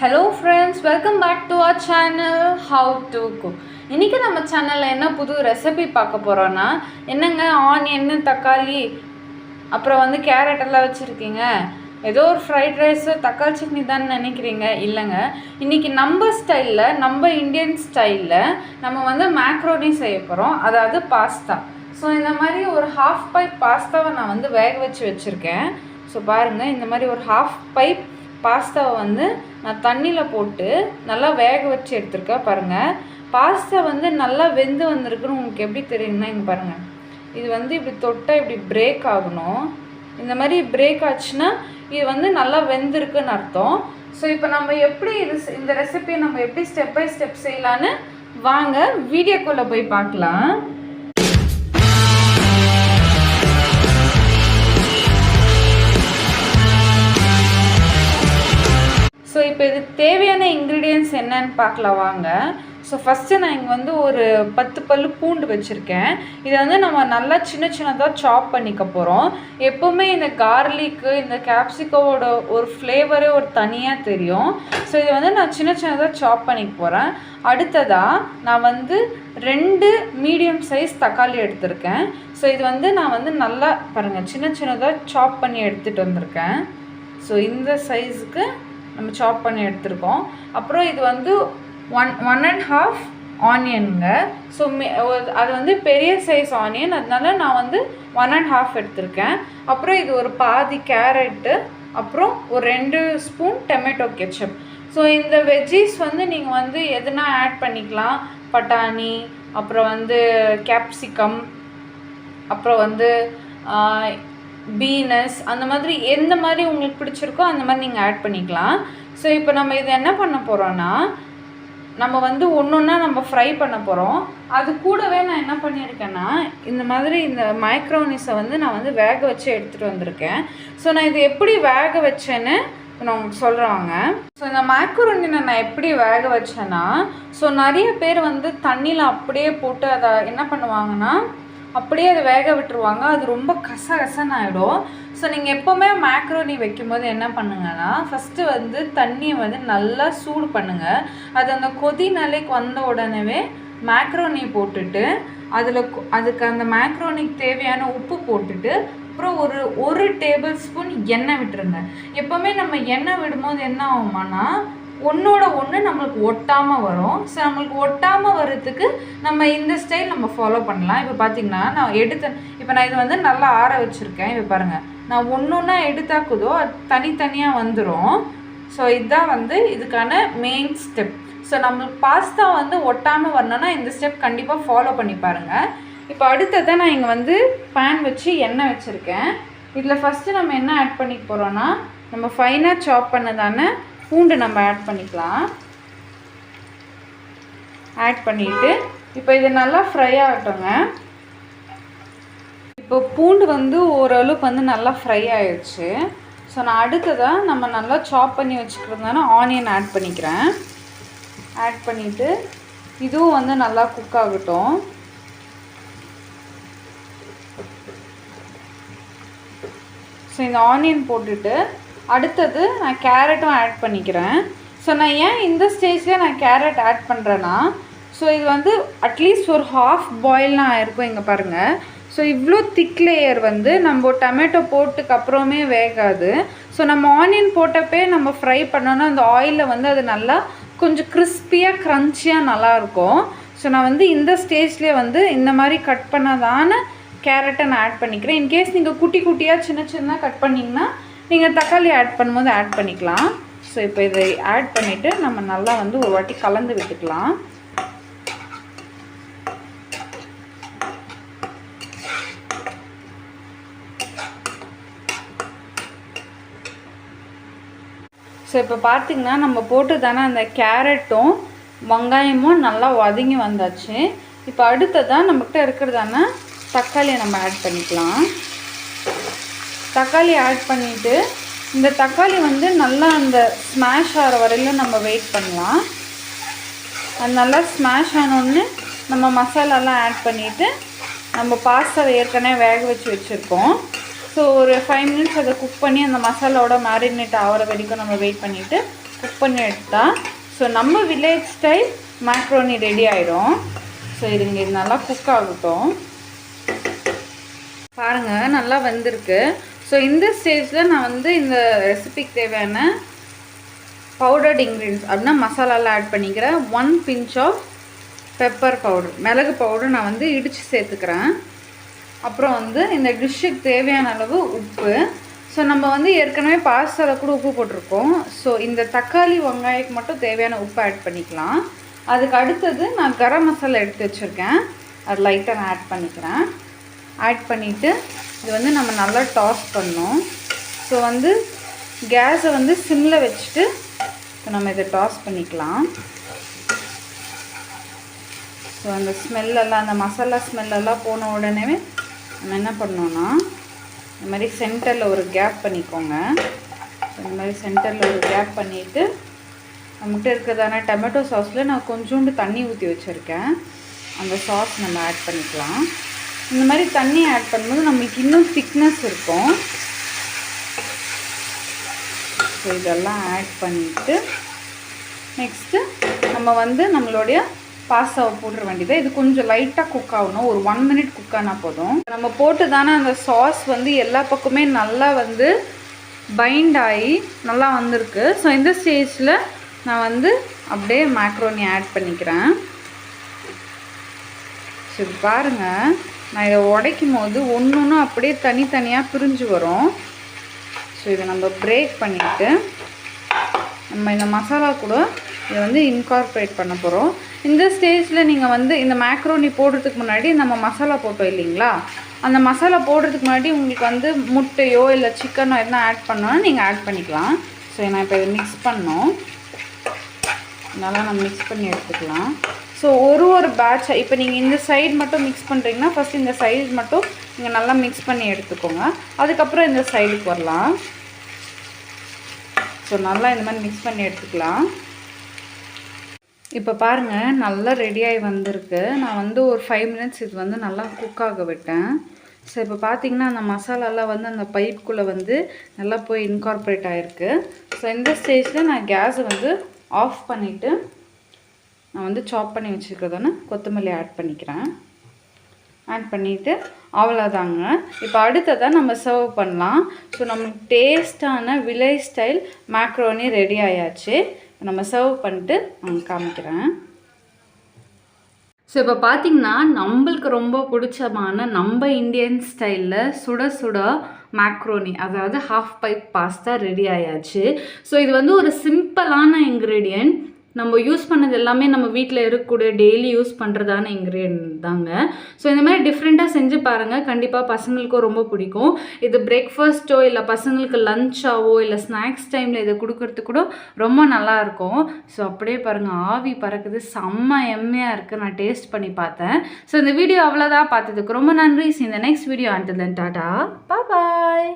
Hello friends welcome back to our channel how to cook இன்றைக்கி நம்ம சேனலில் என்ன புது ரெசிபி பார்க்க போகிறோன்னா என்னங்க ஆனியன் தக்காளி அப்புறம் வந்து கேரட் எல்லாம் வச்சுருக்கீங்க? ஏதோ ஒரு ஃப்ரைட் ரைஸு தக்காளி சட்னி தான் நினைக்கிறீங்க? இல்லைங்க. இன்றைக்கி நம்ம ஸ்டைலில் நம்ம இந்தியன் ஸ்டைலில் நம்ம வந்து மேக்ரோனி செய்ய போகிறோம் அதாவது பாஸ்தா ஸோ இந்த மாதிரி ஒரு ஹாஃப் பைப் பாஸ்தாவை நான் வந்து வேக வச்சு வச்சுருக்கேன். ஸோ பாருங்கள் இந்த மாதிரி ஒரு ஹாஃப் பைப் பாஸ்தாவை வந்து நான் தண்ணியில் போட்டு நல்லா வேக வச்சு எடுத்துருக்கேன் பாருங்கள் பாஸ்தா வந்து நல்லா வெந்து வந்திருக்குன்னு உங்களுக்கு எப்படி தெரியுங்கன்னா இங்கே பாருங்கள் இது வந்து இப்படி தொட்டால் இப்படி பிரேக் ஆகணும். இந்த மாதிரி பிரேக் ஆச்சுன்னா இது வந்து நல்லா வெந்திருக்குன்னு அர்த்தம். ஸோ இப்போ நம்ம எப்படி இது இந்த ரெசிபியை நம்ம எப்படி ஸ்டெப் பை ஸ்டெப் செய்யலான்னு வாங்க வீடியோக்குள்ளே போய் பார்க்கலாம். ஸோ இப்போ இதுக்கு தேவையான இன்க்ரீடியன்ஸ் என்னன்னு பார்க்கலாம் வாங்க. ஸோ ஃபஸ்ட்டு நான் இங்கே வந்து ஒரு பத்து பல்லு பூண்டு வச்சுருக்கேன். இதை வந்து நம்ம நல்லா சின்ன சின்னதாக சாப் பண்ணிக்க போகிறோம் எப்போவுமே இந்த கார்லிக்கு இந்த கேப்சிகோவோட ஒரு ஃப்ளேவரே ஒரு தனியாக தெரியும். ஸோ இதை வந்து நான் சின்ன சின்னதாக சாப் பண்ணிக்க போகிறேன் அடுத்ததாக நான் வந்து ரெண்டு மீடியம் சைஸ் தக்காளி எடுத்திருக்கேன். ஸோ இது வந்து நான் வந்து நல்லா பாருங்கள் சின்ன சின்னதாக சாப் பண்ணி எடுத்துகிட்டு வந்திருக்கேன். ஸோ இந்த சைஸுக்கு நம்ம சாப் பண்ணி எடுத்திருக்கோம். அப்புறம் இது வந்து ஒன் ஒன் அண்ட் ஹாஃப் ஆனியனுங்க ஸோ அது வந்து பெரிய சைஸ் ஆனியன் அதனால நான் வந்து ஒன் அண்ட் ஹாஃப் எடுத்திருக்கேன். அப்புறம் இது ஒரு பாதி கேரட்டு அப்புறம் ஒரு ரெண்டு ஸ்பூன் டொமேட்டோ கெச்சப் ஸோ இந்த வெஜ்ஜீஸ் வந்து நீங்கள் வந்து எதுனா ஆட் பண்ணிக்கலாம். பட்டாணி அப்புறம் வந்து கேப்சிகம் அப்புறம் வந்து பீனஸ் அந்த மாதிரி எந்த மாதிரி உங்களுக்கு பிடிச்சிருக்கோ அந்த மாதிரி நீங்கள் ஆட் பண்ணிக்கலாம். ஸோ இப்போ நம்ம இது என்ன பண்ண போகிறோன்னா நம்ம வந்து ஒன்று ஒன்றா நம்ம ஃப்ரை பண்ண போகிறோம் அது கூடவே நான் என்ன பண்ணியிருக்கேன்னா இந்த மாதிரி இந்த மைக்ரோனிஸை வந்து நான் வந்து வேக வச்சு எடுத்துகிட்டு வந்திருக்கேன். ஸோ நான் இது எப்படி வேக வச்சேன்னு நான் உங்களுக்கு சொல்கிறாங்க ஸோ இந்த மேக்ரோனினை நான் எப்படி வேக வச்சேன்னா ஸோ நிறைய பேர் வந்து தண்ணியில் அப்படியே போட்டு அதை என்ன பண்ணுவாங்கன்னா அப்படியே அதை வேக விட்டுருவாங்க. அது ரொம்ப கசகசன்னு ஆகிடும் ஸோ நீங்கள் எப்போவுமே மேக்ரோனி வைக்கும்போது என்ன பண்ணுங்கன்னா ஃபஸ்ட்டு வந்து தண்ணியை வந்து நல்லா சூடு பண்ணுங்கள் அது அந்த கொதி நிலைக்கு வந்த உடனே மேக்ரோனி போட்டுட்டு அதில் அதுக்கு அந்த மேக்ரோனிக்கு தேவையான உப்பு போட்டுட்டு அப்புறம் ஒரு ஒரு டேபிள் ஸ்பூன் எண்ணெய் விட்டுருங்க. எப்போவுமே நம்ம எண்ணெய் விடும்போது என்ன ஆகுமானா ஒன்றோட ஒன்று நம்மளுக்கு ஒட்டாமல் வரும். ஸோ நம்மளுக்கு ஒட்டாமல் வர்றதுக்கு நம்ம இந்த ஸ்டைல் நம்ம ஃபாலோ பண்ணலாம். இப்போ பார்த்திங்கன்னா நான் எடுத்த இப்போ நான் இது வந்து நல்லா ஆற வச்சுருக்கேன். இப்போ பாருங்கள் நான் ஒன்று ஒன்றா எடுத்தாக்குதோ அது தனித்தனியாக வந்துடும் ஸோ இதுதான் வந்து இதுக்கான மெயின் ஸ்டெப் ஸோ நம்மளுக்கு பாஸ்தா வந்து ஒட்டாமல் வரணும்னா இந்த ஸ்டெப் கண்டிப்பாக ஃபாலோ பண்ணி பாருங்கள் இப்போ அடுத்ததான் நான் இங்கே வந்து பேன் வச்சு எண்ணெய் வச்சுருக்கேன். இதில் ஃபஸ்ட்டு நம்ம என்ன ஆட் பண்ணிக்க போகிறோன்னா நம்ம ஃபைனாக சாப் பண்ணதான பூண்டு நம்ம ஆட் பண்ணிக்கலாம். ஆட் பண்ணிவிட்டு இப்போ இது நல்லா ஃப்ரை ஆகட்டுங்க. இப்போ பூண்டு வந்து ஓரளவுக்கு வந்து நல்லா ஃப்ரை ஆயிடுச்சு. ஸோ நான் அடுத்ததாக நம்ம நல்லா சாப் பண்ணி வச்சுக்கிறதுனால ஆனியன் ஆட் பண்ணிக்கிறேன். ஆட் பண்ணிவிட்டு இதுவும் வந்து நல்லா குக் ஆகட்டும். ஸோ இந்த ஆனியன் போட்டுட்டு அடுத்தது நான் கேரட்டும் ஆட் பண்ணிக்கிறேன். ஸோ நான் ஏன் இந்த ஸ்டேஜில் நான் கேரட் ஆட் பண்ணுறேன்னா ஸோ இது வந்து அட்லீஸ்ட் ஒரு ஹாஃப் பாயில்லாம் ஆயிருக்கும் இங்கே பாருங்கள் ஸோ இவ்வளோ திக் லேயர் வந்து நம்ம டொமேட்டோ போட்டுக்கு அப்புறமே வேகாது. ஸோ நம்ம ஆனியன் போட்டப்பே நம்ம ஃப்ரை பண்ணோன்னா அந்த ஆயிலில் வந்து அது நல்லா கொஞ்சம் கிறிஸ்பியாக க்ரன்ச்சியாக நல்லாயிருக்கும். ஸோ நான் வந்து இந்த ஸ்டேஜ்லேயே வந்து இந்த மாதிரி கட் பண்ணதான கேரட்டை நான் ஆட் பண்ணிக்கிறேன். இன்கேஸ் நீங்கள் குட்டி குட்டியாக சின்ன சின்ன கட் பண்ணிங்கன்னா நீங்கள் தக்காளி ஆட் பண்ணும்போது ஆட் பண்ணிக்கலாம். ஸோ இப்போ இதை ஆட் பண்ணிவிட்டு நம்ம நல்லா வந்து ஒரு வாட்டி கலந்து விட்டுக்கலாம். ஸோ இப்போ பார்த்தீங்கன்னா நம்ம போட்டு தானே அந்த கேரட்டும் வெங்காயமும் நல்லா வதங்கி வந்தாச்சு. இப்போ அடுத்ததாக நம்மக்கிட்ட இருக்கிறதான தக்காளியை நம்ம ஆட் பண்ணிக்கலாம். தக்காளி ஆட் பண்ணிவிட்டு இந்த தக்காளி வந்து நல்லா அந்த ஸ்மாஷ் ஆகிற வரையிலும் நம்ம வெயிட் பண்ணலாம். அது நல்லா ஸ்மாஷ் ஆனோடனே நம்ம மசாலாலாம் ஆட் பண்ணிவிட்டு நம்ம பாஸ்தாவை ஏற்கனவே வேக வச்சு வச்சுருக்கோம். ஸோ ஒரு ஃபைவ் மினிட்ஸ் அதை குக் பண்ணி அந்த மசாலாவோட மேரினேட் ஆகிற வரைக்கும் நம்ம வெயிட் பண்ணிவிட்டு குக் பண்ணி எடுத்தால் ஸோ நம்ம வில்லேஜ் ஸ்டைல் மேக்ரோனி ரெடி ஆகிடும் ஸோ இதுங்க இது நல்லா குக் ஆகட்டும். பாருங்கள் நல்லா வந்திருக்கு. ஸோ இந்த ஸ்டேஜில் நான் வந்து இந்த ரெசிபிக்கு தேவையான பவுடர்ட் இன்க்ரீடியன்ஸ் அப்படின்னா மசாலாலாம் ஆட் பண்ணிக்கிறேன் one pinch of pepper powder மிளகு பவுடர் நான் வந்து இடித்து சேர்த்துக்கிறேன். அப்புறம் வந்து இந்த டிஷ்ஷுக்கு தேவையான அளவு உப்பு. ஸோ நம்ம வந்து ஏற்கனவே பாஸ்தாவில் கூட உப்பு போட்டிருக்கோம். ஸோ இந்த தக்காளி வெங்காயத்துக்கு மட்டும் தேவையான உப்பு ஆட் பண்ணிக்கலாம். அதுக்கு அடுத்தது நான் கரம் மசாலா எடுத்து வச்சுருக்கேன். அது லைட்டாக நான் ஆட் பண்ணிக்கிறேன். ஆட் பண்ணிவிட்டு இது வந்து நம்ம நல்லா டாஸ் பண்ணோம். ஸோ வந்து கேஸை வந்து சிம்மில் வச்சுட்டு இப்போ நம்ம இதை டாஸ் பண்ணிக்கலாம். ஸோ அந்த ஸ்மெல்லெல்லாம் அந்த மசாலா ஸ்மெல்லெல்லாம் போன உடனே நம்ம என்ன பண்ணோன்னா இந்த மாதிரி சென்டரில் ஒரு கேப் பண்ணிக்கோங்க. இந்த மாதிரி சென்டரில் ஒரு கேப் பண்ணிவிட்டு நம்மகிட்ட இருக்கிறதான டொமேட்டோ சாஸில் நான் கொஞ்சோண்டு தண்ணி ஊற்றி வச்சுருக்கேன். அந்த சாஸ் நம்ம ஆட் பண்ணிக்கலாம். இந்த மாதிரி தண்ணி ஆட் பண்ணும்போது நம்மளுக்கு இன்னும் திக்னஸ் இருக்கும். ஸோ இதெல்லாம் ஆட் பண்ணிவிட்டு நெக்ஸ்ட்டு நம்ம வந்து நம்மளுடைய பாஸ்தாவை போட்டுற வேண்டியது. இது கொஞ்சம் லைட்டாக குக் ஆகணும். ஒரு ஒன் மினிட் குக் ஆனால் போதும். நம்ம போட்டு தானே அந்த சாஸ் வந்து எல்லா பக்கமே நல்லா வந்து பைண்ட் ஆகி நல்லா வந்திருக்கு. ஸோ இந்த ஸ்டேஜில் நான் வந்து அப்படியே மேக்ரோனி ஆட் பண்ணிக்கிறேன். சரி பாருங்கள் நான் இதை உடைக்கும் போது ஒன்று ஒன்று அப்படியே தனித்தனியாக பிரிஞ்சு வரும். ஸோ இதை நம்ம பிரேக் பண்ணிவிட்டு நம்ம இந்த மசாலா கூட இதை வந்து இன்கார்பரேட் பண்ண போகிறோம் இந்த ஸ்டேஜில் நீங்கள் வந்து இந்த மேக்ரோனி போடுறதுக்கு முன்னாடி நம்ம மசாலா போட்டோம் இல்லைங்களா? அந்த மசாலா போடுறதுக்கு முன்னாடி உங்களுக்கு வந்து முட்டையோ இல்லை சிக்கனோ எதுனா ஆட் பண்ணோன்னா நீங்கள் ஆட் பண்ணிக்கலாம். ஸோ நான் இப்போ இதை மிக்ஸ் பண்ணோம். நல்லா நம்ம மிக்ஸ் பண்ணி எடுத்துக்கலாம். ஸோ ஒரு ஒரு பேட்சை இப்போ நீங்கள் இந்த சைடு மட்டும் மிக்ஸ் பண்ணுறீங்கன்னா ஃபஸ்ட் இந்த சைடு மட்டும் நீங்கள் நல்லா மிக்ஸ் பண்ணி எடுத்துக்கோங்க. அதுக்கப்புறம் இந்த சைடுக்கு வரலாம். ஸோ நல்லா இந்த மாதிரி மிக்ஸ் பண்ணி எடுத்துக்கலாம். இப்போ பாருங்கள் நல்லா ரெடியாகி வந்திருக்கு. நான் வந்து ஒரு ஃபைவ் மினிட்ஸ் இது வந்து நல்லா குக் ஆக விட்டேன். ஸோ இப்போ பார்த்தீங்கன்னா அந்த மசாலாலாம் வந்து அந்த பைப்புக்குள்ளே வந்து நல்லா போய் இன்கார்பரேட் ஆகிருக்கு ஸோ இந்த ஸ்டேஜில் நான் கேஸை வந்து ஆஃப் பண்ணிவிட்டு நான் வந்து சாப் பண்ணி வச்சுருக்கிறதான கொத்தமல்லி ஆட் பண்ணிக்கிறேன். ஆட் பண்ணிவிட்டு அவ்வளோதாங்க இப்போ அடுத்ததாக நம்ம சர்வ் பண்ணலாம். ஸோ நம்மளுக்கு டேஸ்டான வில்லேஜ் ஸ்டைல் மேக்ரோனி ரெடி ஆயாச்சு. நம்ம சர்வ் பண்ணிட்டு நான் காமிக்கிறேன். ஸோ இப்போ பார்த்தீங்கன்னா நம்மளுக்கு ரொம்ப பிடிச்சமான நம்ம இந்தியன் ஸ்டைலில் சுட சுட மேக்ரோனி அதாவது ஹாஃப் பைப் பாஸ்தா ரெடி ஆயாச்சு. ஸோ இது வந்து ஒரு சிம்பிளான இன்க்ரீடியன்ட் நம்ம யூஸ் பண்ணது எல்லாமே நம்ம வீட்டில் இருக்கக்கூடிய டெய்லி யூஸ் பண்ணுறதான இன்க்ரீடியன்ட் தாங்க. ஸோ இந்த மாதிரி டிஃப்ரெண்ட்டாக செஞ்சு பாருங்கள் கண்டிப்பாக பசங்களுக்கும் ரொம்ப பிடிக்கும். இது பிரேக்ஃபாஸ்ட்டோ இல்லை பசங்களுக்கு லஞ்சாவோ இல்லை ஸ்நாக்ஸ் டைமில் இதை கொடுக்கறதுக்கு கூட ரொம்ப நல்லாயிருக்கும் ஸோ அப்படியே பாருங்கள் ஆவி பறக்குது. செம்ம எம்மையாக இருக்குது நான் டேஸ்ட் பண்ணி பார்த்தேன். ஸோ இந்த வீடியோ அவ்வளோதான் பார்த்ததுக்கு ரொம்ப நன்றி. இந்த next video and then tata bye